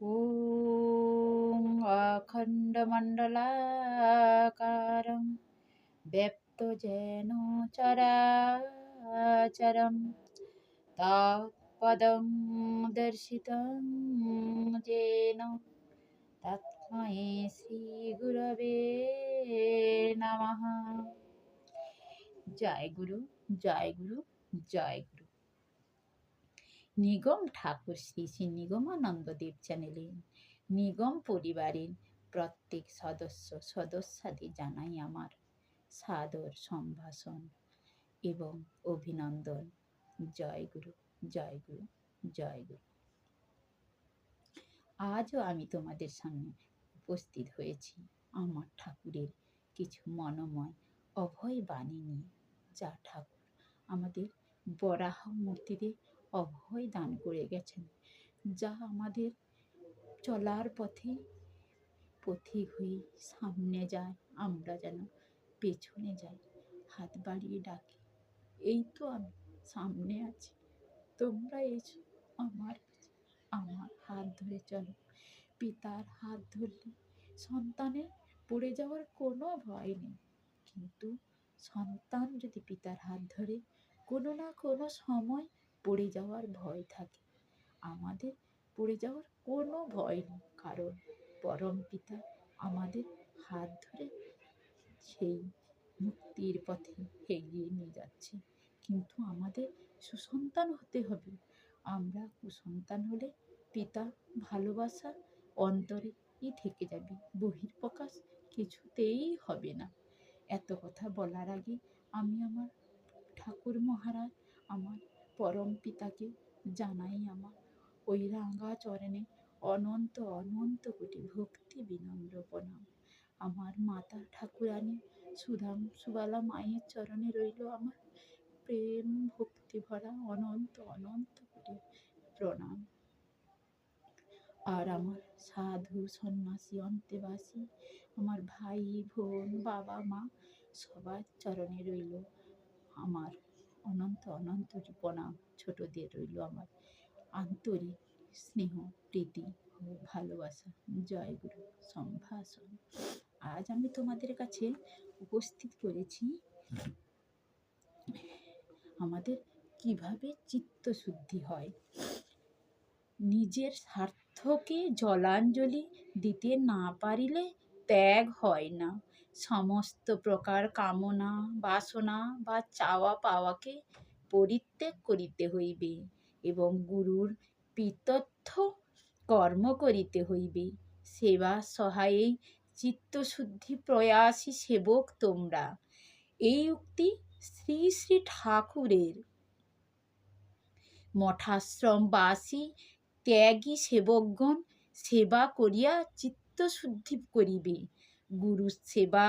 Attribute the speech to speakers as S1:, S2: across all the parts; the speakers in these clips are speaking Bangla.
S1: ॐ अखण्डमण्डलाकारं व्यप्तजेन चराचरं तत्पदं दर्शितं येन তৎময়ে শ্রীগুরবে নমঃ জয় গুরু জয় গুরু জয় গুরু নিগম ঠাকুর শ্রী শ্রী নিগমানন্দদেব চ্যানেলে নিগম পরিবারের প্রত্যেক সদস্য সদস্যাদের জানাই আমার সাদর সম্ভাষণ এবং অভিনন্দন। জয় গুরু জয় গুরু জয় গুরু। আজও আমি তোমাদের সামনে উপস্থিত হয়েছি আমার ঠাকুরের কিছু মনোময় অভয় বাণী নিয়ে। যা ঠাকুর আমাদের বরাহ মূর্তিতে অভয় দান করে গেছেন। যা আমাদের চলার পথে পথিক হয়ে সামনে যায়, আমরা যেন পেছনে যাই। হাত বাড়িয়ে ডাকি, এই তো আমি সামনে আছি, তোমরা এসো আমার আমার হাত ধরে চলো। পিতার হাত ধরলে সন্তানের পড়ে যাওয়ার কোনো ভয় নেই, কিন্তু সন্তান যদি পিতার হাত ধরে কোনো না কোনো সময় পড়ে যাওয়ার ভয় থাকে। আমাদের পড়ে যাওয়ার কোনো ভয় নেই, কারণ পরম পিতা আমাদের হাত ধরে সেই মুক্তির পথে এগিয়ে নিয়ে যাচ্ছে। কিন্তু আমাদের সুসন্তান হতে হবে। আমরা কুসন্তান হলে পিতা ভালোবাসা অন্তরেই থেকে যাবে। বহির্প্রকাশ কিছুতেই হবে না। এত কথা বলার আগে আমি আমার ঠাকুর মহারাজ, আমার পরম পিতাকে জানাই আমার। ওই রাঙা চরণে অনন্ত অনন্ত কোটি ভক্তি বিনম্র প্রণাম। আমার মাতা ঠাকুরানী সুধাম, সুবালা মায়ের চরণে রইল আমার প্রেম ভক্তি ভরা অনন্ত অনন্ত কোটি প্রণাম। আর আমার সাধু, সন্ন্যাসী, অন্তেবাসী, আমার ভাই, বোন, বাবা, মা সবার চরণে রইল আমার অনন্ত অনন্ত প্রণাম ছোটদের রইল আমার। আন্তরিক স্নেহ, প্রীতি ও ভালোবাসা। জয় গুরু, সম্ভাষণ। আজ আমি তোমাদের কাছে উপস্থিত করেছি আমাদের কীভাবে চিত্তশুদ্ধি হয়। নিজের স্বার্থকে জলাঞ্জলি দিতে না পারিলে ত্যাগ হয় না। সমস্ত প্রকার কামনা, বাসনা বা চাওয়া পাওয়াকে পরিত্যাগ করিতে হইবে এবং গুরুর পিতত্থ কর্ম করিতে হইবে। সেবা সহায়েই চিত্তশুদ্ধি প্রয়াসী সেবক তোমরা। এই উক্তি শ্রী শ্রী ঠাকুরের। মঠাশ্রমবাসী, ত্যাগী সেবকগণ সেবা করিয়া চিত্তশুদ্ধি করিবে। গুরু সেবা,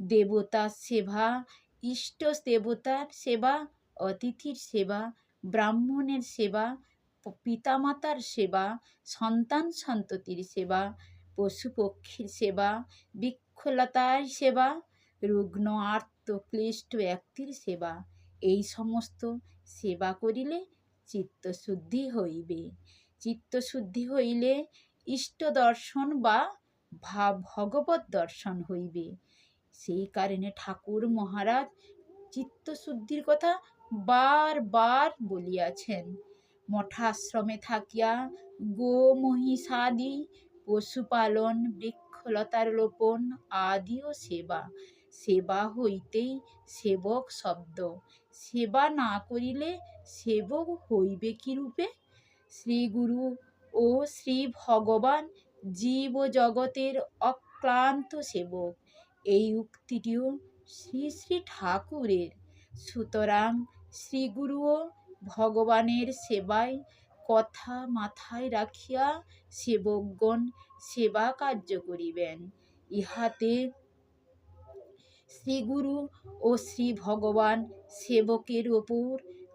S1: দেবতার সেবা, ইষ্ট দেবতার সেবা, অতিথির সেবা, ব্রাহ্মণের সেবা, পিতামাতার সেবা, সন্তান সন্ততির সেবা, পশু পক্ষীর সেবা, বৃক্ষলতার সেবা, রুগ্ন, আর্ত, ক্লিষ্ট ব্যক্তির সেবা। এই সমস্ত সেবা করিলে চিত্তশুদ্ধি হইবে। চিত্তশুদ্ধি হইলে ইষ্ট দর্শন বা ভাব ভগবত দর্শন হইবে। সেই কারণে ঠাকুর মহারাজ চিত্তশুদ্ধির কথা বারবার বলিয়াছেন। মঠাশ্রমে থাকিয়া গো মহিষাদি পশুপালন, বৃক্ষলতার লোপন আদিও সেবা। সেবা হইতেই সেবক শব্দ। সেবা না করিলে সেবক হইবে কি রূপে শ্রীগুরু ও শ্রী ভগবান জীব জগতের অক্লান্ত সেবক। এই উক্তিটিও শ্রী শ্রী ঠাকুরের। সুতরাং শ্রীগুরুও ভগবানের সেবায় কথা মাথায় রাখিয়া সেবকগণ সেবা কার্য করিবেন। ইহাতে শ্রীগুরু ও শ্রী ভগবান সেবকের ওপর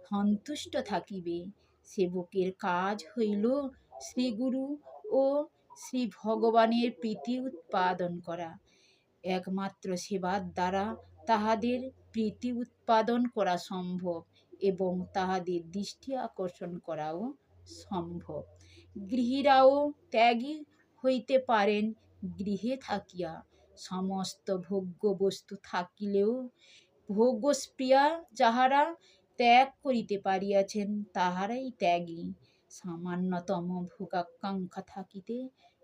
S1: সন্তুষ্ট থাকিবে। সেবকের কাজ হইল শ্রীগুরু ও শ্রী ভগবানের প্রীতি উৎপাদন করা। একমাত্র সেবার দ্বারা তাহাদের প্রীতি উৎপাদন করা সম্ভব এবং তাহাদের দৃষ্টি আকর্ষণ করাও সম্ভব। গৃহীরাও ত্যাগী হইতে পারেন, গৃহে থাকিয়া। সমস্ত ভোগ্য বস্তু থাকিলেও ভোগ্যস্প্রিয়া যাহারা ত্যাগ করিতে পারিয়াছেন, তাহারাই ত্যাগী। সামান্যতম ভোগাকাঙ্ক্ষা থাকিতে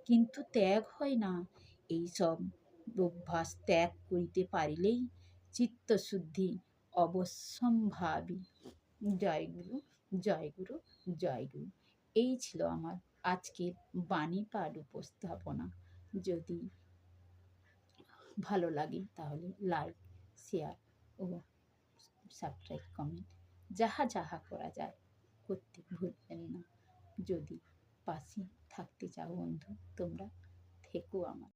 S1: কিন্তু ত্যাগ হয় না। এইসব অভ্যাস ত্যাগ করিতে পারিলেই চিত্তশুদ্ধি অবশ্যম্ভাবী। জয় গুরু জয় গুরু জয় গুরু। এই ছিল আমার আজকের বাণী পাঠ উপস্থাপনা। যদি ভালো লাগে তাহলে লাইক, শেয়ার ও সাবস্ক্রাইব, কমেন্ট, যাহা যাহা করা যায়, করতে ভুলবেন না। যদি পাশে থাকতে চাও বন্ধু তোমরা থেকো আমার